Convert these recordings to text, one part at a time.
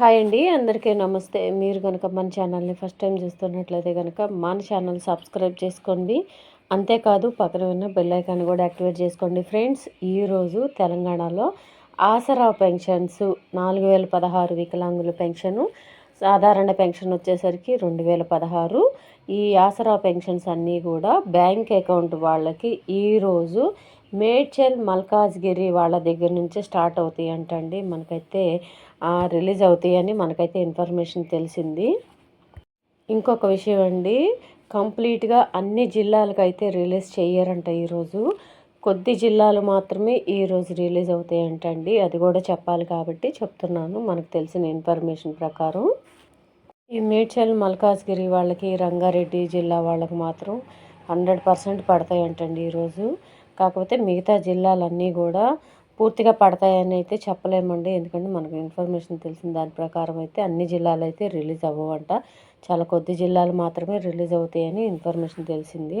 Hi అండి అందరికీ నమస్తే. మీరు కనుక మన ఛానల్ని ఫస్ట్ టైం చూస్తున్నట్లయితే కనుక మన ఛానల్ సబ్స్క్రైబ్ చేసుకోండి. అంతేకాదు పక్కన ఉన్న బెల్ ఐకాన్ కూడా యాక్టివేట్ చేసుకోండి. ఫ్రెండ్స్ ఈరోజు తెలంగాణలో ఆసరా పెన్షన్స్ నాలుగు వేల పదహారు వికలాంగుల పెన్షను సాధారణ పెన్షన్ వచ్చేసరికి రెండు వేల పదహారు. ఈ ఆసరా పెన్షన్స్ అన్నీ కూడా బ్యాంక్ అకౌంట్ వాళ్ళకి ఈరోజు మేడ్చల్ మల్కాజ్గిరి వాళ్ళ దగ్గర నుంచే స్టార్ట్ అవుతాయి అంటండి. మనకైతే రిలీజ్ అవుతాయని మనకైతే ఇన్ఫర్మేషన్ తెలిసింది. ఇంకొక విషయం అండి. కంప్లీట్గా అన్ని జిల్లాలకు అయితే రిలీజ్ చేయరంట ఈరోజు. కొద్ది జిల్లాలు మాత్రమే ఈరోజు రిలీజ్ అవుతాయంటండి అది కూడా చెప్పాలి కాబట్టి చెప్తున్నాను. మనకు తెలిసిన ఇన్ఫర్మేషన్ ప్రకారం. ఈ మేడ్చల్ మల్కాజ్గిరి వాళ్ళకి రంగారెడ్డి జిల్లా వాళ్ళకి మాత్రం హండ్రెడ్ పర్సెంట్ పడతాయంటండి ఈరోజు. కాకపోతే మిగతా జిల్లాలన్నీ కూడా పూర్తిగా పడతాయని అయితే చెప్పలేమండి. ఎందుకంటే మనకు ఇన్ఫర్మేషన్ తెలిసిన దాని ప్రకారం అయితే అన్ని జిల్లాలు అయితే రిలీజ్ అవ్వవంట. చాలా కొద్ది జిల్లాలు మాత్రమే రిలీజ్ అవుతాయని ఇన్ఫర్మేషన్ తెలిసింది.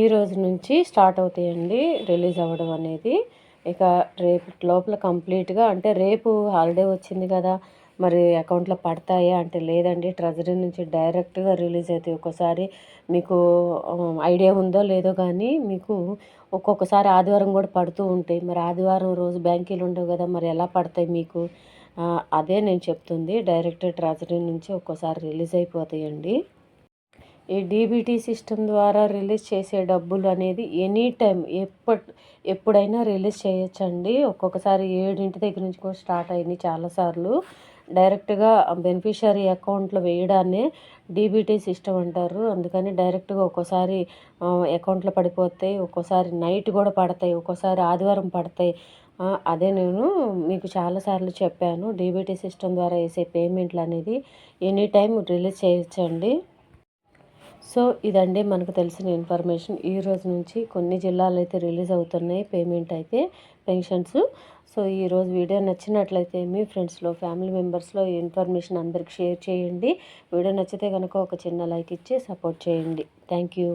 ఈ రోజు నుంచి స్టార్ట్ అవుతాయండి రిలీజ్ అవ్వడం అనేది. ఇక రేపు లోపల కంప్లీట్గా అంటే రేపు హాలిడే వచ్చింది కదా. మరి అకౌంట్లో పడతాయా అంటే లేదండి. ట్రెజరీ నుంచి డైరెక్ట్గా రిలీజ్ అవుతాయి ఒక్కోసారి మీకు ఐడియా ఉందో లేదో కానీ మీకు ఒక్కొక్కసారి ఆదివారం కూడా పడుతూ ఉంటాయి. మరి ఆదివారం రోజు బ్యాంకీలు ఉండవు కదా మరి ఎలా పడతాయి మీకు? అదే నేను చెప్తుంది. డైరెక్ట్ ట్రెజరీ నుంచి ఒక్కోసారి రిలీజ్ అయిపోతాయండి. ఈ డీబీటీ సిస్టమ్ ద్వారా రిలీజ్ చేసే డబ్బులు అనేది ఎనీ టైం ఎప్పటి ఎప్పుడైనా రిలీజ్ చేయొచ్చండి. ఒక్కొక్కసారి ఏడింటి దగ్గర నుంచి కూడా స్టార్ట్ అయింది చాలాసార్లు డైరెక్ట్గా బెనిఫిషరీ అకౌంట్లో వేయడాన్ని డీబీటీ సిస్టమ్ అంటారు. అందుకని డైరెక్ట్గా ఒక్కోసారి అకౌంట్లో పడిపోతాయి ఒక్కోసారి నైట్ కూడా పడతాయి ఒక్కోసారి ఆదివారం పడతాయి. అదే నేను మీకు చాలాసార్లు చెప్పాను. డీబీటీ సిస్టమ్ ద్వారా వేసే పేమెంట్లు అనేది ఎనీ టైం రిలీజ్ చేయొచ్చండి. సో ఇదండి మనకు తెలిసిన ఇన్ఫర్మేషన్. ఈ రోజు నుంచి కొన్ని జిల్లాలు అయితే రిలీజ్ అవుతున్నాయి పేమెంట్ అయితే పెన్షన్స్. సో ఈరోజు వీడియో నచ్చినట్లయితే మీ ఫ్రెండ్స్లో ఫ్యామిలీ మెంబర్స్లో ఈ ఇన్ఫర్మేషన్ అందరికి షేర్ చేయండి. వీడియో నచ్చితే కనుక ఒక చిన్న లైక్ ఇచ్చి సపోర్ట్ చేయండి. Thank you.